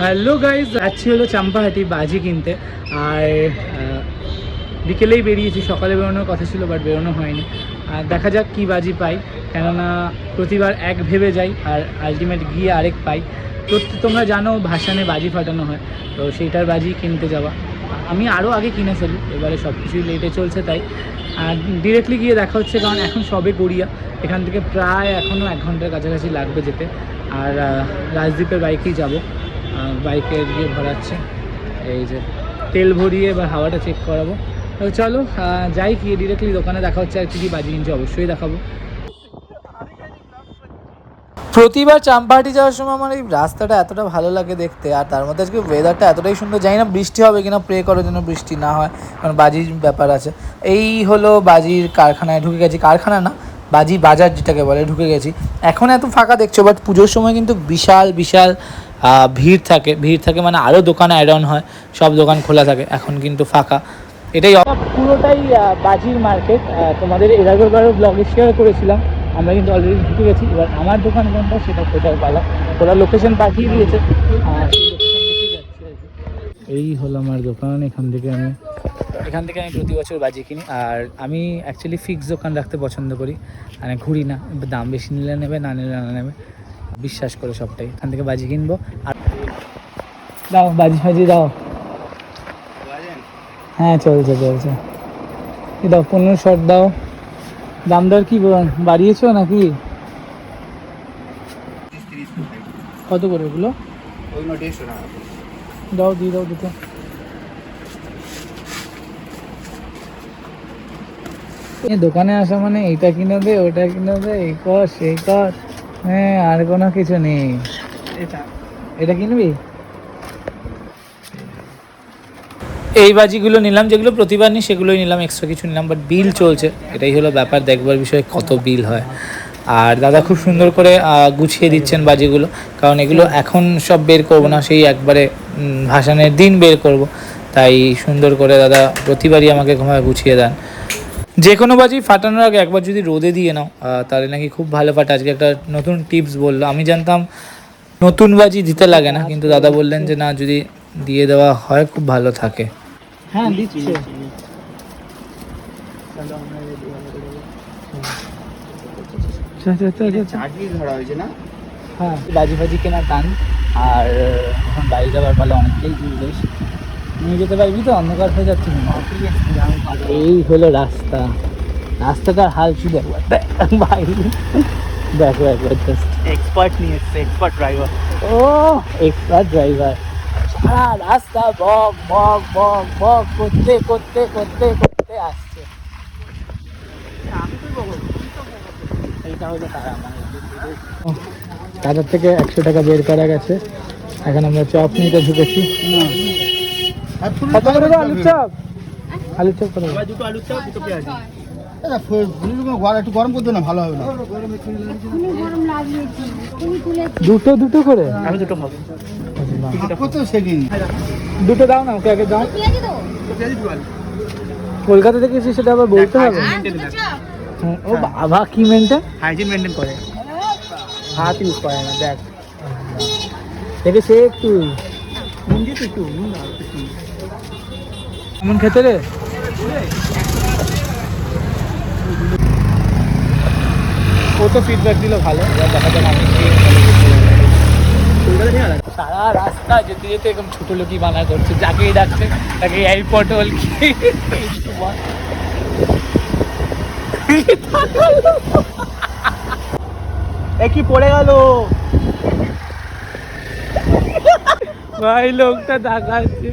Hello guys যাচ্ছি হলো চাম্পাহাটি বাজি কিনতে। আর বিকেলেই বেরিয়েছি। সকালে বেরোনোর কথা ছিল বাট বেরোনো হয়নি। আর দেখা যাক কি বাজি পাই। কেননা প্রতিবার এক ভেবে যাই, আর আলটিমেট গিয়ে আরেক পাই। প্রত্যেক তোমরা জানো, ভাসানে বাজি ফাটানো হয়। তো সেইটার বাজি কিনতে যাওয়া। আমি আরও আগে কিনে ফেলি। এবারে সব কিছুই লেটে চলছে তাই। আর ডিরেক্টলি গিয়ে দেখা হচ্ছে, কারণ এখন সবে গড়িয়া। এখান থেকে প্রায় এখনও এক ঘণ্টার কাছাকাছি লাগবে যেতে। আর রাজদ্বীপের বাইকেই যাব। বাইকে গিয়ে ভরাচ্ছে এই যে তেল ভরিয়ে বা হাওয়াটা চেক করাবো। চলো যাই কি ডিরেক্টলি দোকানে, দেখা হচ্ছে আর কি বাজি কিনছে অবশ্যই দেখাবো। প্রতিবার চাম্পাহাটি যাওয়ার সময় আমার এই রাস্তাটা এতটা ভালো লাগে দেখতে, আর তার মধ্যে আজকে ওয়েদারটা এতটাই সুন্দর, জানি না বৃষ্টি হবে কিনা প্রে করো যেন বৃষ্টি না হয়, কারণ বাজির ব্যাপার আছে। এই হলো বাজির কারখানায় ঢুকে গেছি। কারখানা না বাজি বাজার যেটাকে বলে ঢুকে গেছি। এখন এত ফাঁকা দেখছ বাট পুজোর সময় কিন্তু বিশাল বিশাল ভিড় থাকে। ভিড় থাকে মানে আরও দোকান অ্যাড অন হয় সব দোকান খোলা থাকে এখন কিন্তু ফাঁকা। এটাই পুরোটাই বাজির মার্কেট তোমাদের এর আগের বারও ব্লগে শেয়ার করেছিলাম। আমরা কিন্তু অলরেডি ঢুকে গেছি। এবার আমার দোকান কোনটা সেটা খোঁজার পালা। ওরা লোকেশন পাঠিয়ে দিয়েছে। এই হলো আমার দোকান এখান থেকে আমি এখান থেকে আমি প্রতি বছর বাজি কিনি। আর আমি অ্যাকচুয়ালি ফিক্স দোকান রাখতে পছন্দ করি। মানে ঘুরি না দাম বেশি নিলে নেবে না নিলে না নেবে। বিশ্বাস করে সবটাই। এখান থেকে বাজি কিনবো। আর দাও বাজি ফাজি দাও। হ্যাঁ চলছে চলছে। এই দাও পনেরো শট দাও। দাম দর কি বাড়িয়েছো নাকি? কত করে ওগুলো? দাও দিয়ে দাও দুটো। দোকানে আসা মানে এটা কিনে দে ওটা কিনে দে এই কর সেই কর। হ্যাঁ আর কোনো কিছু নেই। এটা। কিনবি? এই বাজিগুলো নিলাম যেগুলো প্রতিবার নিই সেগুলোই নিলাম এক্সট্রা কিছু নিলাম বাট বিল চলছে। এটাই হলো ব্যাপার দেখবার বিষয়ে কত বিল হয়। আর দাদা খুব সুন্দর করে গুছিয়ে দিচ্ছেন বাজিগুলো কারণ এগুলো এখন সব বের করব না সেই একবারে ভাসানের দিন বের করব। তাই সুন্দর করে দাদা প্রতিবারই আমাকে ঘুমায় গুছিয়ে দেন। যে কোনো বাজি ফাটানোর আগে একবার যদি রোদে দিয়ে নাও তাহলে নাকি খুব ভালো ফাটে। আজকে একটা নতুন টিপস বলল। আমি জানতাম নতুন বাজি দিতে লাগে না কিন্তু দাদা বললেন যে না যদি দিয়ে দেওয়া হয় খুব ভালো থাকে। হ্যাঁ দিচ্ছে। হ্যাঁ বাজি ফাজি কেনার টান। আর এখন বাড়ি যাবার পালে অনেকটাই দূর নিয়ে যেতে পারবি তো? অন্ধকার হয়ে যাচ্ছে এই হলো রাস্তা। রাস্তাটার হাল শুধু একবার ভাই। দেখো একবার জাস্ট এক্সপার্ট নিয়ে এসছে এক্সপার্ট ড্রাইভার ও এক্সট্রা ড্রাইভার সারা রাস্তা বক বক বক বক করতে করতে করতে করতে আসছে। এইটা হলো তারা মানে তাদের থেকে একশো টাকা বের করা গেছে। এখন আমরা চপ নিতে ঢুকেছি। কত করে গো আলুর চপ আলুর চপ কত? করে? দুটো আলুর চপ দুটো পেঁয়াজি। একটু গরম করতে না ভালো হবে না। দুটো দুটো করে? আমি দুটো খাব। দুটো দাও না ওকে আগে দাও। কলকাতা থেকে এসে সেটা আবার বলতে হবে? হুম, ও বাবা কি মেনটেন হাইজিন মেনটেন করে। হাত ইউজ করে না দেখ। দেখে সে একটু কেমন খেতে রে? ও তো ফিডব্যাক দিল ভালো দেখা আলাদা সারা রাস্তা যেতে যেতে এরকম ছোট লোকই বানা করছে যাকেই ডাকছে তাকে এই পটল কি পড়ে গেল? ভাই লোকটা দেখাচ্ছে